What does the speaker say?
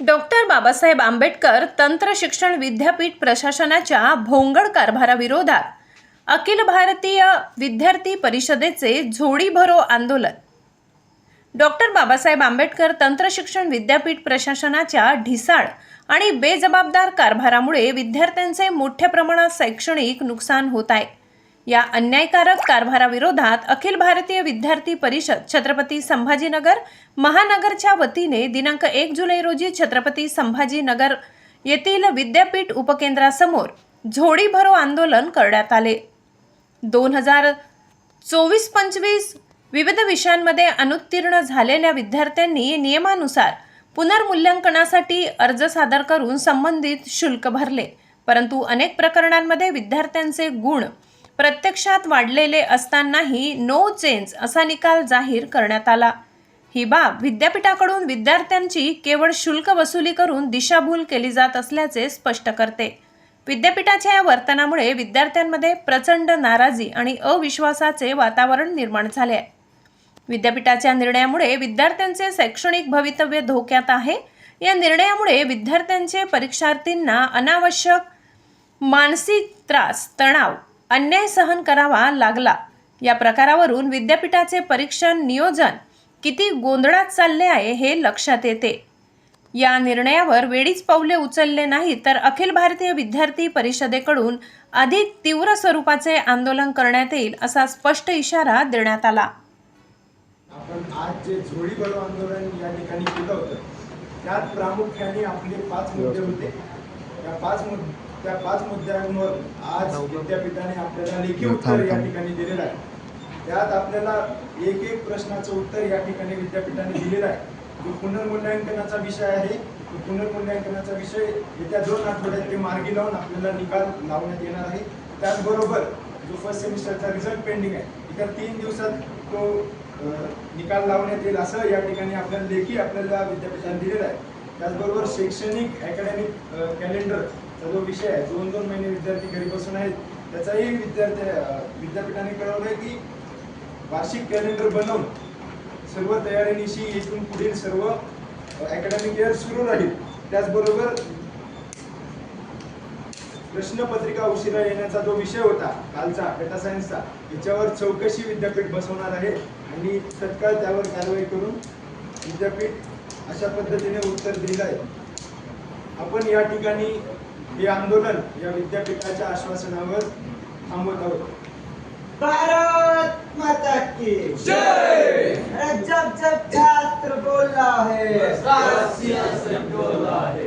Doctor Babasaheb Ambedkar तंत्र शिक्षण विद्यापीठ प्रशासनाच्या भोंगड कारभाराविरोधात अखिल भारतीय विद्यार्थी परिषदेचे झोडी भरो आंदोलन. डॉक्टर बाबासाहेब आंबेडकर तंत्र शिक्षण विद्यापीठ प्रशासनाच्या ढिसाळ आणि बेजबाबदार कारभारामुळे विद्यार्थ्यांचे मोठ्या प्रमाणात शैक्षणिक नुकसान होत आहे. या अन्यायकारक कारभाराविरोधात अखिल भारतीय विद्यार्थी परिषद छत्रपती संभाजीनगर महानगरच्या वतीने दिनांक एक जुलै रोजी छत्रपती संभाजीनगर येथील विद्यापीठ उपकेंद्रासमोर झोडी भरो आंदोलन करण्यात आले. दोन हजार चोवीस पंचवीस विविध विषयांमध्ये अनुत्तीर्ण झालेल्या विद्यार्थ्यांनी नियमानुसार पुनर्मूल्यांकनासाठी अर्ज सादर करून संबंधित शुल्क भरले परंतु अनेक प्रकरणांमध्ये विद्यार्थ्यांचे गुण प्रत्यक्षात वाढलेले असतानाही नो चेंज असा निकाल जाहीर करण्यात आला. ही बाब विद्यापीठाकडून विद्यार्थ्यांची केवळ शुल्क वसुली करून दिशाभूल केली जात असल्याचे स्पष्ट करते. विद्यापीठाच्या या वर्तनामुळे विद्यार्थ्यांमध्ये प्रचंड नाराजी आणि अविश्वासाचे वातावरण निर्माण झाले आहे. विद्यापीठाच्या निर्णयामुळे विद्यार्थ्यांचे शैक्षणिक भवितव्य धोक्यात आहे. या निर्णयामुळे विद्यार्थ्यांचे परीक्षार्थींना अनावश्यक मानसिक त्रास तणाव अन्याय सहन करावा लागला. या प्रकारावरून विद्यापीठाचे परीक्षण नियोजन किती गोंधळात चालले आहे हे लक्षात येते. या निर्णयावर वेळीच पावले उचलले नाही तर अखिल भारतीय विद्यार्थी परिषदेकडून अधिक तीव्र स्वरूपाचे आंदोलन करण्यात येईल असा स्पष्ट इशारा देण्यात आला. आपण आज जे झोडी बडो आंदोलन या ठिकाणी केलं होतं त्यात प्रामुख्याने आपले पाच मुद्दे होते. त्या पाच त्या पाच मुद्द्यांवर आज विद्यापीठाने आपल्याला लेखी उत्तर या ठिकाणी दिलेलं आहे. त्यात आपल्याला एक एक प्रश्नाचं उत्तर या ठिकाणी विद्यापीठाने दिलेलं आहे. जो पुनर्मूल्यांकनाचा विषय आहे तो पुनर्मूल्यांकनाचा विषय येत्या दोन आठवड्यात ते मार्गी लावून आपल्याला निकाल लावण्यात येणार आहे. त्याचबरोबर जो फर्स्ट सेमिस्टरचा रिझल्ट पेंडिंग आहे येत्या तीन दिवसात तो निकाल लावण्यात येईल असं या ठिकाणी आपल्याला लेखी आपल्याला विद्यापीठाने दिलेला आहे. त्याचबरोबर शैक्षणिक अकॅडमिक कॅलेंडरचा जो विषय आहे दोन दोन महिने विद्यार्थी घरी बसून आहेत त्याचाही विद्यार्थी विद्यापीठाने कळवलं आहे की वार्षिक कॅलेंडर बनवून सर्व तयारीनिशी येथून पुढील सर्व अकॅडमिक इयर सुरू राहील. त्याचबरोबर प्रश्नपत्रिका उशिरा येण्याचा जो विषय होता कालचा डेटा सायन्सचा याच्यावर चौकशी विद्यापीठ बसवणार आहे आणि तत्काळ त्यावर कारवाई करून विद्यापीठ अशा पद्धतीने उत्तर दिलं आहे आपण या ठिकाणी हे आंदोलन या विद्यापीठाच्या आश्वासनावर थांबवत आहोत भारत माता की जय अरे जब जब छात्र बोल रहा है राष्ट्रीय संघ बोला है